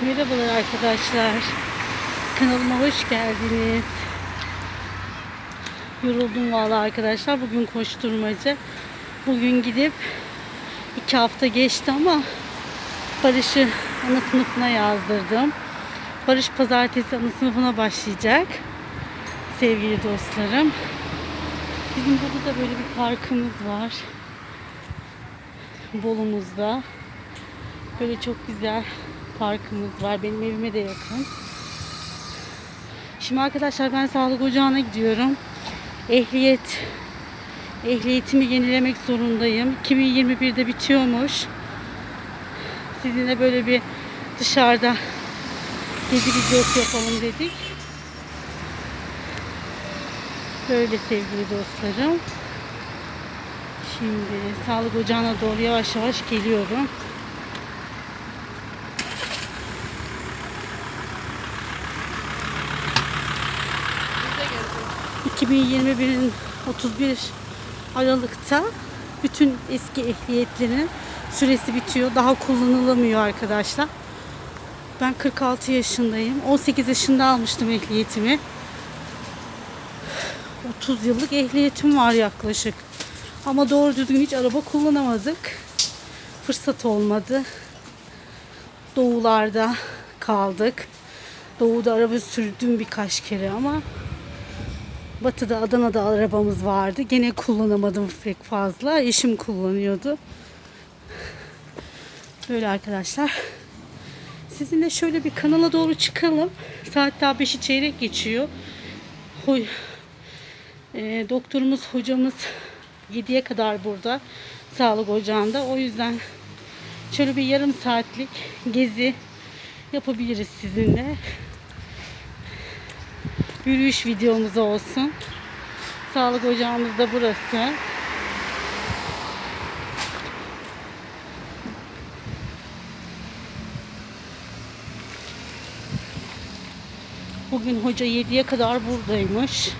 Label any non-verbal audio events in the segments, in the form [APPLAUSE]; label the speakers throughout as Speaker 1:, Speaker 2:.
Speaker 1: Merhabalar arkadaşlar. Kanalıma hoş geldiniz. Yoruldum vallahi arkadaşlar. Bugün koşturmaca. Bugün gidip iki hafta geçti ama Barış'ı ana sınıfına yazdırdım. Barış pazartesi ana sınıfına başlayacak. Sevgili dostlarım. Bizim burada da böyle bir parkımız var. Bolumuzda. Böyle çok güzel parkımız var. Benim evime de yakın. Şimdi arkadaşlar ben sağlık ocağına gidiyorum. Ehliyet ehliyetimi yenilemek zorundayım. 2021'de bitiyormuş. Sizinle böyle bir dışarıda gezi videosu yapalım dedik. Böyle sevgili dostlarım. Şimdi sağlık ocağına doğru yavaş yavaş geliyorum. 2021'in 31 Aralık'ta bütün eski ehliyetlerin süresi bitiyor. Daha kullanılamıyor arkadaşlar. Ben 46 yaşındayım. 18 yaşında almıştım ehliyetimi. 30 yıllık ehliyetim var yaklaşık. Ama doğru düzgün hiç araba kullanamadık. Fırsat olmadı. Doğularda kaldık. Doğuda araba sürdüm birkaç kere ama Batı'da Adana'da arabamız vardı. Gene kullanamadım pek fazla. Eşim kullanıyordu. Böyle arkadaşlar. Sizinle şöyle bir kanala doğru çıkalım. Saat daha 5'i çeyrek geçiyor. Hoy, e, doktorumuz, hocamız 7'ye kadar burada. Sağlık ocağında. O yüzden şöyle bir yarım saatlik gezi yapabiliriz sizinle yürüyüş videomuz olsun. Sağlık ocağımız da burası. Bugün hoca 7'ye kadar buradaymış.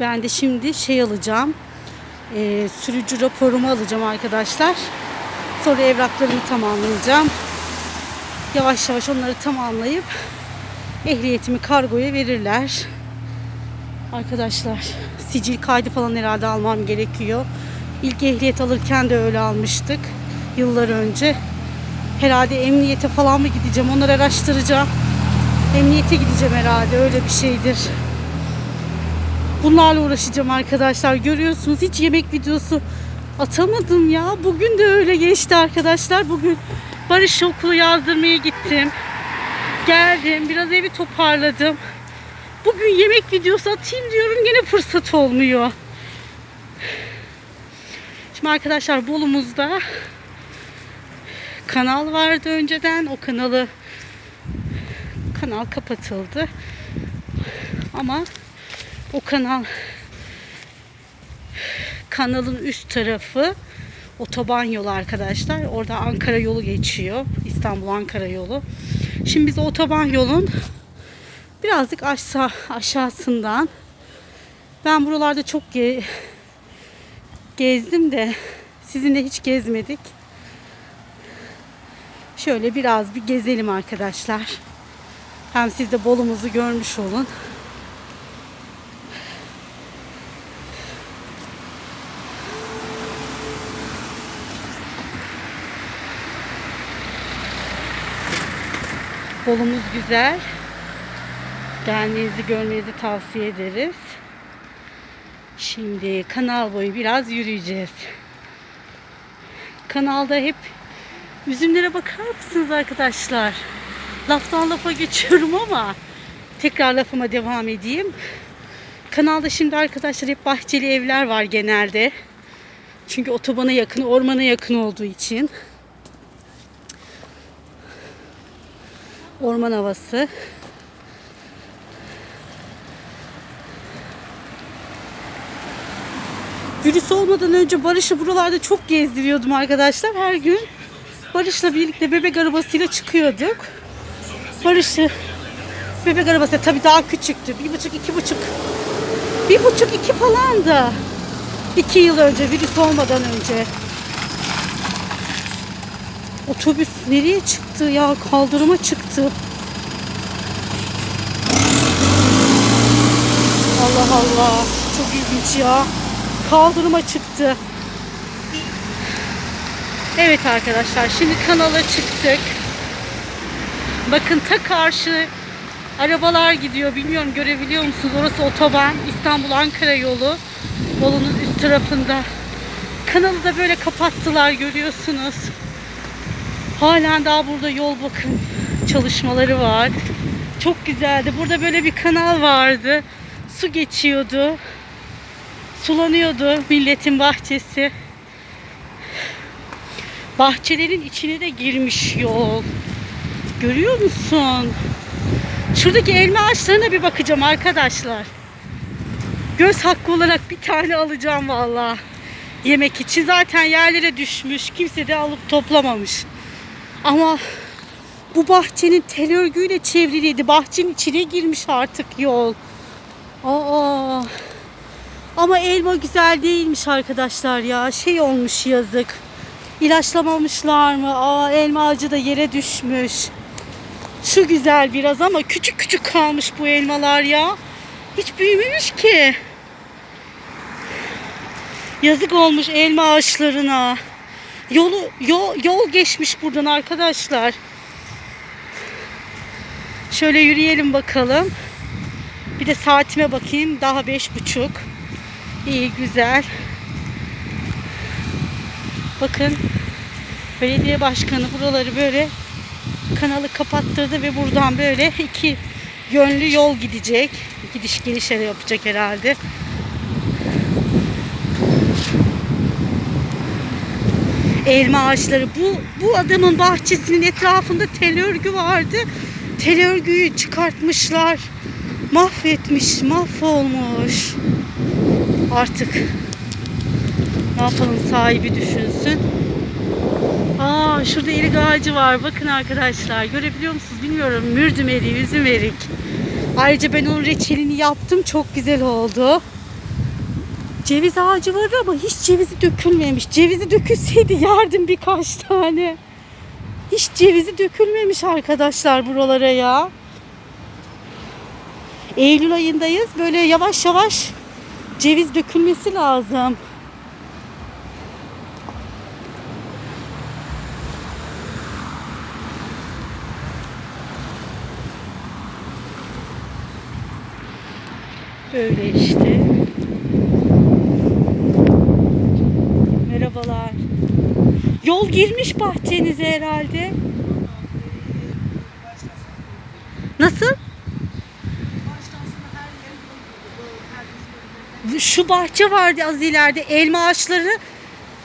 Speaker 1: Ben de şimdi şey alacağım. Ee, sürücü raporumu alacağım arkadaşlar. Sonra evraklarımı tamamlayacağım. Yavaş yavaş onları tamamlayıp ehliyetimi kargoya verirler. Arkadaşlar sicil kaydı falan herhalde almam gerekiyor. İlk ehliyet alırken de öyle almıştık. Yıllar önce. Herhalde emniyete falan mı gideceğim onları araştıracağım. Emniyete gideceğim herhalde öyle bir şeydir. Bunlarla uğraşacağım arkadaşlar. Görüyorsunuz hiç yemek videosu atamadım ya. Bugün de öyle geçti arkadaşlar. Bugün Barış okulu yazdırmaya gittim. Geldim. Biraz evi toparladım. Bugün yemek videosu atayım diyorum. Yine fırsat olmuyor. Şimdi arkadaşlar Bolumuzda kanal vardı önceden. O kanalı kanal kapatıldı. Ama o kanal kanalın üst tarafı otoban yolu arkadaşlar. Orada Ankara yolu geçiyor. İstanbul Ankara yolu. Şimdi biz otoban yolun birazcık aşağı aşağısından ben buralarda çok ge- gezdim de sizinle hiç gezmedik. Şöyle biraz bir gezelim arkadaşlar. Hem siz de Bolumuzu görmüş olun. Bolumuz güzel. Gelmenizi görmenizi tavsiye ederiz. Şimdi kanal boyu biraz yürüyeceğiz. Kanalda hep üzümlere bakar mısınız arkadaşlar? Laftan lafa geçiyorum ama tekrar lafıma devam edeyim. Kanalda şimdi arkadaşlar hep bahçeli evler var genelde. Çünkü otobana yakın, ormana yakın olduğu için. Orman havası. Virüs olmadan önce Barış'ı buralarda çok gezdiriyordum arkadaşlar. Her gün Barış'la birlikte bebek arabasıyla çıkıyorduk. Barış'ı bebek arabası tabii daha küçüktü. Bir buçuk, iki buçuk. Bir buçuk, iki falan da. İki yıl önce, virüs olmadan önce. Otobüs nereye çıktı ya? Kaldırıma çıktı. Allah Allah. Çok ilginç ya. Kaldırıma çıktı. Evet arkadaşlar şimdi kanala çıktık. Bakın ta karşı arabalar gidiyor. Bilmiyorum görebiliyor musunuz? Orası otoban. İstanbul Ankara yolu. Yolunun üst tarafında. Kanalı da böyle kapattılar görüyorsunuz. Halen daha burada yol bakın çalışmaları var. Çok güzeldi. Burada böyle bir kanal vardı. Su geçiyordu. Sulanıyordu milletin bahçesi. Bahçelerin içine de girmiş yol. Görüyor musun? Şuradaki elma ağaçlarına bir bakacağım arkadaşlar. Göz hakkı olarak bir tane alacağım valla. Yemek için zaten yerlere düşmüş. Kimse de alıp toplamamış. Ama bu bahçenin tel örgüyle çevriliydi. Bahçenin içine girmiş artık yol. Aa. Ama elma güzel değilmiş arkadaşlar ya. Şey olmuş yazık. İlaçlamamışlar mı? Aa elma ağacı da yere düşmüş. Şu güzel biraz ama küçük küçük kalmış bu elmalar ya. Hiç büyümemiş ki. Yazık olmuş elma ağaçlarına. Yolu yol, yol geçmiş buradan arkadaşlar. Şöyle yürüyelim bakalım. Bir de saatime bakayım. Daha beş buçuk. İyi güzel. Bakın belediye başkanı buraları böyle kanalı kapattırdı ve buradan böyle [LAUGHS] iki yönlü yol gidecek. Gidiş geliş yapacak herhalde. Elma ağaçları. Bu, bu adamın bahçesinin etrafında tel örgü vardı. Tel örgüyü çıkartmışlar. Mahvetmiş, mahvolmuş. Artık ne yapalım sahibi düşünsün. Aa şurada erik ağacı var. Bakın arkadaşlar görebiliyor musunuz bilmiyorum. Mürdüm eriği, üzüm erik. Ayrıca ben onun reçelini yaptım. Çok güzel oldu. Ceviz ağacı var ama hiç cevizi dökülmemiş. Cevizi dökülseydi yerdim birkaç tane. Hiç cevizi dökülmemiş arkadaşlar buralara ya. Eylül ayındayız. Böyle yavaş yavaş ceviz dökülmesi lazım. Böyle işte. Merhabalar. Yol girmiş bahçenize herhalde. Nasıl? Şu bahçe vardı az ileride. Elma ağaçları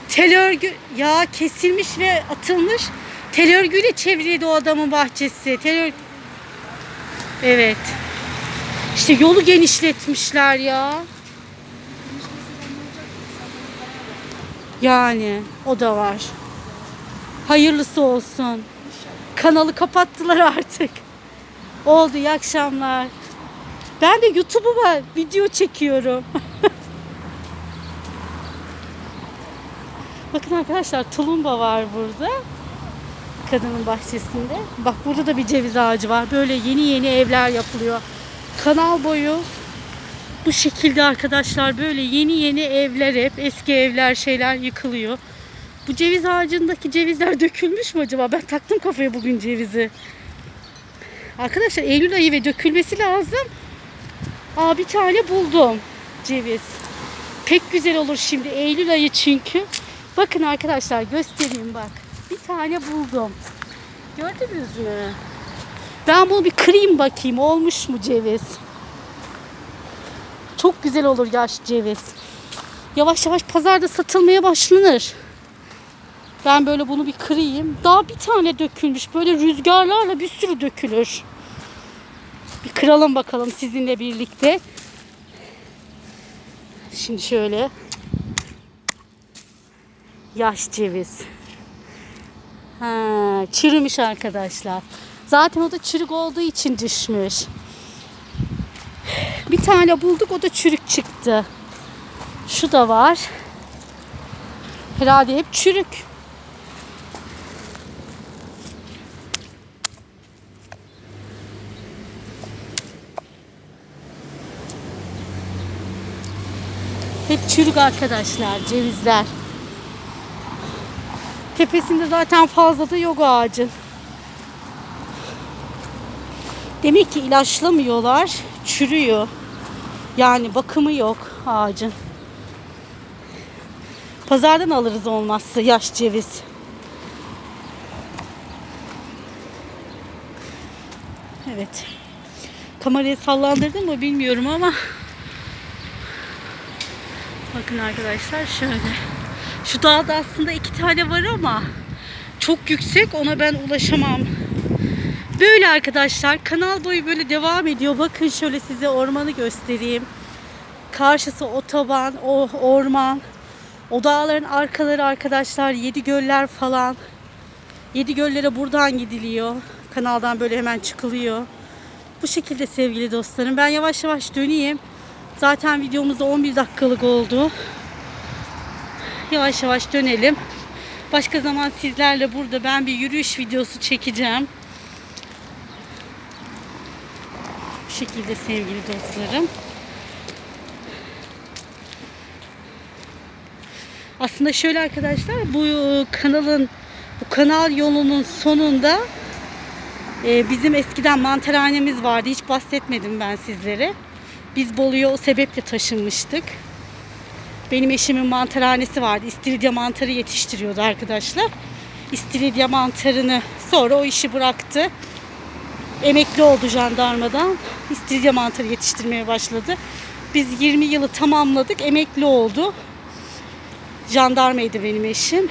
Speaker 1: tel örgü ya kesilmiş ve atılmış. Tel örgüyle çevriydi o adamın bahçesi. Tel örgü. Evet. İşte yolu genişletmişler ya. Yani o da var. Hayırlısı olsun. Kanalı kapattılar [LAUGHS] artık. Oldu iyi akşamlar. Ben de YouTube'uma video çekiyorum. [LAUGHS] Bakın arkadaşlar tulumba var burada. Kadının bahçesinde. Bak burada da bir ceviz ağacı var. Böyle yeni yeni evler yapılıyor. Kanal boyu bu şekilde arkadaşlar böyle yeni yeni evler hep eski evler şeyler yıkılıyor. Bu ceviz ağacındaki cevizler dökülmüş mü acaba? Ben taktım kafaya bugün cevizi. Arkadaşlar Eylül ayı ve dökülmesi lazım. Aa bir tane buldum ceviz. Pek güzel olur şimdi Eylül ayı çünkü. Bakın arkadaşlar göstereyim bak. Bir tane buldum. Gördünüz mü? Ben bunu bir kırayım bakayım olmuş mu ceviz. Çok güzel olur yaş ceviz. Yavaş yavaş pazarda satılmaya başlanır. Ben böyle bunu bir kırayım. Daha bir tane dökülmüş. Böyle rüzgarlarla bir sürü dökülür. Bir kıralım bakalım sizinle birlikte. Şimdi şöyle. Yaş ceviz. Ha, çürümüş arkadaşlar. Zaten o da çürük olduğu için düşmüş. Bir tane bulduk o da çürük çıktı. Şu da var. Herhalde hep çürük. Hep çürük arkadaşlar cevizler. Tepesinde zaten fazla da yok ağacın. Demek ki ilaçlamıyorlar. Çürüyor. Yani bakımı yok ağacın. Pazardan alırız olmazsa yaş ceviz. Evet. Kamerayı sallandırdım mı bilmiyorum ama Bakın arkadaşlar şöyle. Şu dağda aslında iki tane var ama çok yüksek ona ben ulaşamam. Böyle arkadaşlar kanal boyu böyle devam ediyor. Bakın şöyle size ormanı göstereyim. Karşısı otoban, o orman. O dağların arkaları arkadaşlar yedi göller falan. Yedi göllere buradan gidiliyor. Kanaldan böyle hemen çıkılıyor. Bu şekilde sevgili dostlarım. Ben yavaş yavaş döneyim. Zaten videomuz da 11 dakikalık oldu. Yavaş yavaş dönelim. Başka zaman sizlerle burada ben bir yürüyüş videosu çekeceğim. Bu şekilde sevgili dostlarım. Aslında şöyle arkadaşlar bu kanalın bu kanal yolunun sonunda e, bizim eskiden mantarhanemiz vardı. Hiç bahsetmedim ben sizlere. Biz Bolu'ya o sebeple taşınmıştık. Benim eşimin mantarhanesi vardı. İstiridye mantarı yetiştiriyordu arkadaşlar. İstiridye mantarını sonra o işi bıraktı. Emekli oldu jandarmadan. İstiridye mantarı yetiştirmeye başladı. Biz 20 yılı tamamladık. Emekli oldu. Jandarmaydı benim eşim.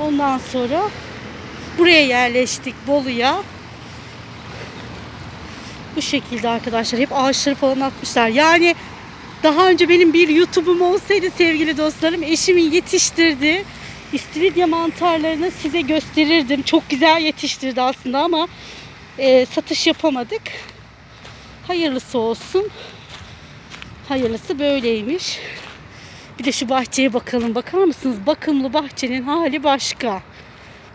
Speaker 1: Ondan sonra buraya yerleştik Bolu'ya. Bu şekilde arkadaşlar hep ağaçları falan atmışlar. Yani daha önce benim bir YouTube'um olsaydı sevgili dostlarım eşimin yetiştirdiği istiridye mantarlarını size gösterirdim. Çok güzel yetiştirdi aslında ama e, satış yapamadık. Hayırlısı olsun. Hayırlısı böyleymiş. Bir de şu bahçeye bakalım. Bakar mısınız? Bakımlı bahçenin hali başka.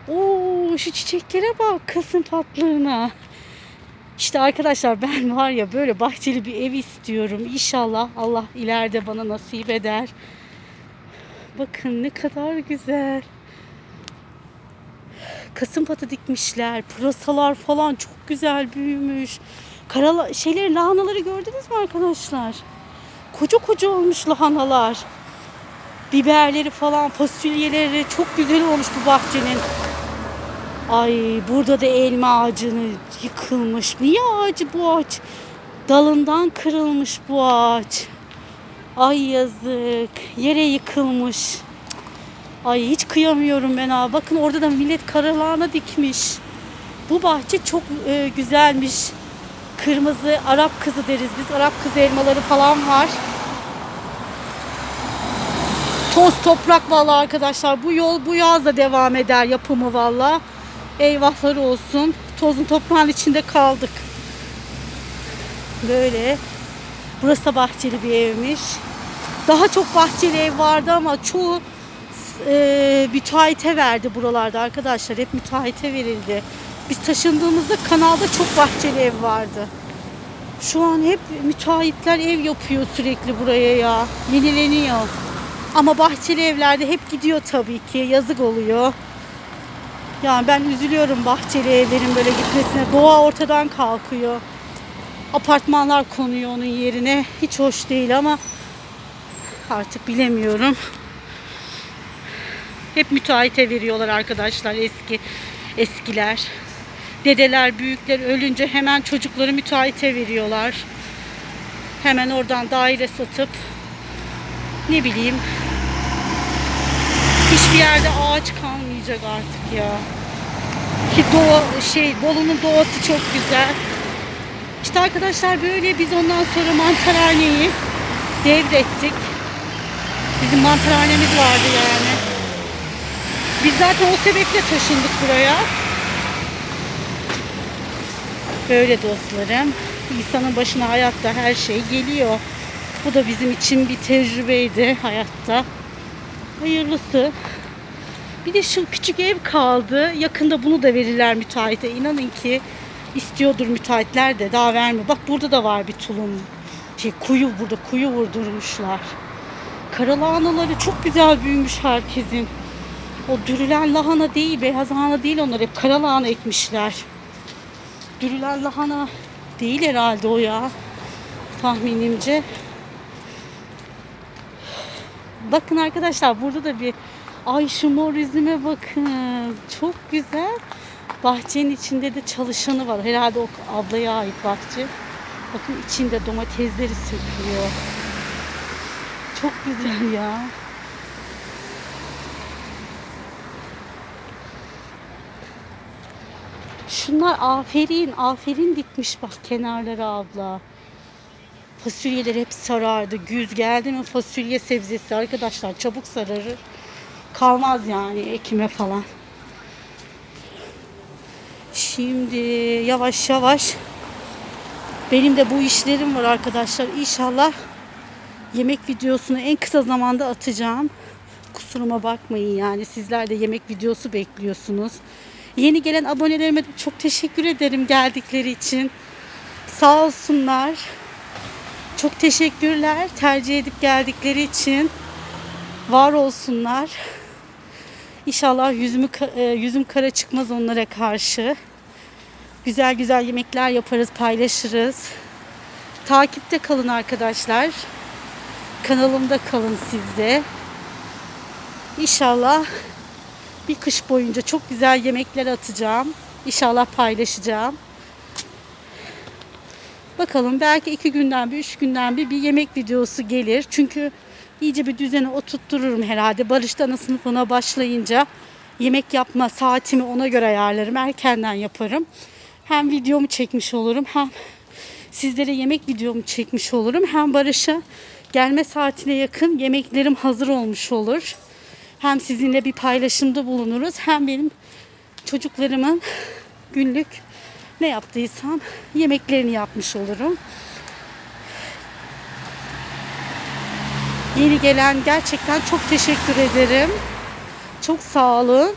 Speaker 1: Oo, şu çiçeklere bak. Kasım tatlığına. İşte arkadaşlar ben var ya böyle bahçeli bir ev istiyorum. İnşallah Allah ileride bana nasip eder. Bakın ne kadar güzel. Kasım patı dikmişler. Pırasalar falan çok güzel büyümüş. Karala şeyleri lahanaları gördünüz mü arkadaşlar? Koca koca olmuş lahanalar. Biberleri falan, fasulyeleri çok güzel olmuş bu bahçenin. Ay burada da elma ağacını yıkılmış. Niye ağacı bu ağaç? Dalından kırılmış bu ağaç. Ay yazık. Yere yıkılmış. Ay hiç kıyamıyorum ben ha. Bakın orada da millet karalahana dikmiş. Bu bahçe çok e, güzelmiş. Kırmızı Arap kızı deriz biz. Arap kızı elmaları falan var. Toz toprak vallahi arkadaşlar. Bu yol bu yaz da devam eder yapımı vallahi. Eyvahlar olsun. Tozun toprağın içinde kaldık. Böyle. Burası da bahçeli bir evmiş. Daha çok bahçeli ev vardı ama çoğu e, müteahhite verdi buralarda arkadaşlar. Hep müteahhite verildi. Biz taşındığımızda kanalda çok bahçeli ev vardı. Şu an hep müteahhitler ev yapıyor sürekli buraya ya. Yenileniyor. Ama bahçeli evlerde hep gidiyor tabii ki. Yazık oluyor. Yani ben üzülüyorum bahçeli evlerin böyle gitmesine. Doğa ortadan kalkıyor. Apartmanlar konuyor onun yerine. Hiç hoş değil ama artık bilemiyorum. Hep müteahhite veriyorlar arkadaşlar eski eskiler. Dedeler, büyükler ölünce hemen çocukları müteahhite veriyorlar. Hemen oradan daire satıp ne bileyim hiçbir yerde ağaç kalmayacak artık ya. Ki doğa şey Bolu'nun doğası çok güzel. İşte arkadaşlar böyle biz ondan sonra mantarhaneyi devrettik. Bizim mantarhanemiz vardı yani. Biz zaten o sebeple taşındık buraya. Böyle dostlarım. İnsanın başına hayatta her şey geliyor. Bu da bizim için bir tecrübeydi hayatta. Hayırlısı. Bir de şu küçük ev kaldı. Yakında bunu da verirler müteahhite. İnanın ki istiyordur müteahhitler de daha vermiyor. Bak burada da var bir tulum. Şey kuyu burada kuyu vurdurmuşlar. Karalahanaları çok güzel büyümüş herkesin. O dürülen lahana değil, beyaz lahana değil onlar hep karalahana ekmişler. Dürülen lahana değil herhalde o ya. Tahminimce. Bakın arkadaşlar burada da bir ay şu mor üzüme bakın. Çok güzel. Bahçenin içinde de çalışanı var. Herhalde o ablaya ait bahçe. Bakın içinde domatesleri söküyor. Çok güzel ya. Şunlar aferin, aferin dikmiş bak kenarlara abla. Fasulyeler hep sarardı. Güz geldi mi fasulye sebzesi arkadaşlar çabuk sararır. Kalmaz yani ekime falan. Şimdi yavaş yavaş benim de bu işlerim var arkadaşlar. İnşallah yemek videosunu en kısa zamanda atacağım. Kusuruma bakmayın yani sizler de yemek videosu bekliyorsunuz. Yeni gelen abonelerime de çok teşekkür ederim geldikleri için. Sağ olsunlar. Çok teşekkürler tercih edip geldikleri için. Var olsunlar. İnşallah yüzümü e, yüzüm kara çıkmaz onlara karşı. Güzel güzel yemekler yaparız, paylaşırız. Takipte kalın arkadaşlar. Kanalımda kalın siz de. İnşallah bir kış boyunca çok güzel yemekler atacağım. İnşallah paylaşacağım. Bakalım belki iki günden bir, üç günden bir bir yemek videosu gelir. Çünkü iyice bir düzene oturttururum herhalde. Barış'ta ana sınıfına başlayınca yemek yapma saatimi ona göre ayarlarım. Erkenden yaparım. Hem videomu çekmiş olurum hem sizlere yemek videomu çekmiş olurum. Hem Barış'a gelme saatine yakın yemeklerim hazır olmuş olur. Hem sizinle bir paylaşımda bulunuruz hem benim çocuklarımın günlük ne yaptıysam yemeklerini yapmış olurum. Yeni gelen gerçekten çok teşekkür ederim. Çok sağ olun.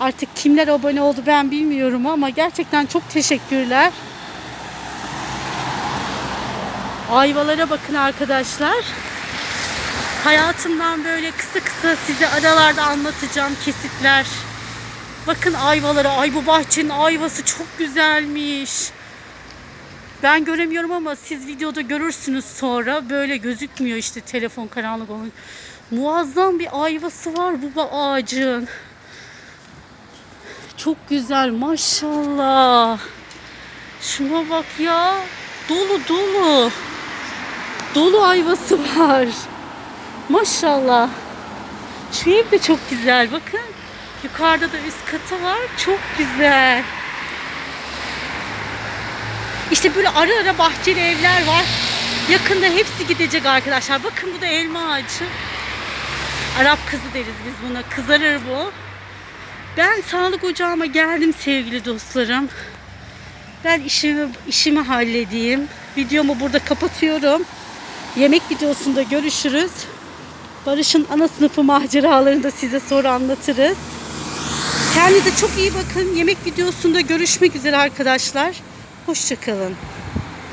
Speaker 1: Artık kimler abone oldu ben bilmiyorum ama gerçekten çok teşekkürler. Ayvalara bakın arkadaşlar. Hayatımdan böyle kısa kısa size aralarda anlatacağım kesitler. Bakın ayvalara. Ay bu bahçenin ayvası çok güzelmiş. Ben göremiyorum ama siz videoda görürsünüz sonra. Böyle gözükmüyor işte telefon karanlık olunca. Muazzam bir ayvası var bu ağacın. Çok güzel maşallah. Şuna bak ya. Dolu dolu. Dolu ayvası var. Maşallah. Şu ev de çok güzel. Bakın. Yukarıda da üst katı var. Çok güzel. İşte böyle ara ara bahçeli evler var. Yakında hepsi gidecek arkadaşlar. Bakın bu da elma ağacı. Arap kızı deriz biz buna. Kızarır bu. Ben sağlık ocağıma geldim sevgili dostlarım. Ben işimi işimi halledeyim. Videomu burada kapatıyorum. Yemek videosunda görüşürüz. Barış'ın ana sınıfı maceralarını da size sonra anlatırız. Kendinize çok iyi bakın. Yemek videosunda görüşmek üzere arkadaşlar. Hoşçakalın.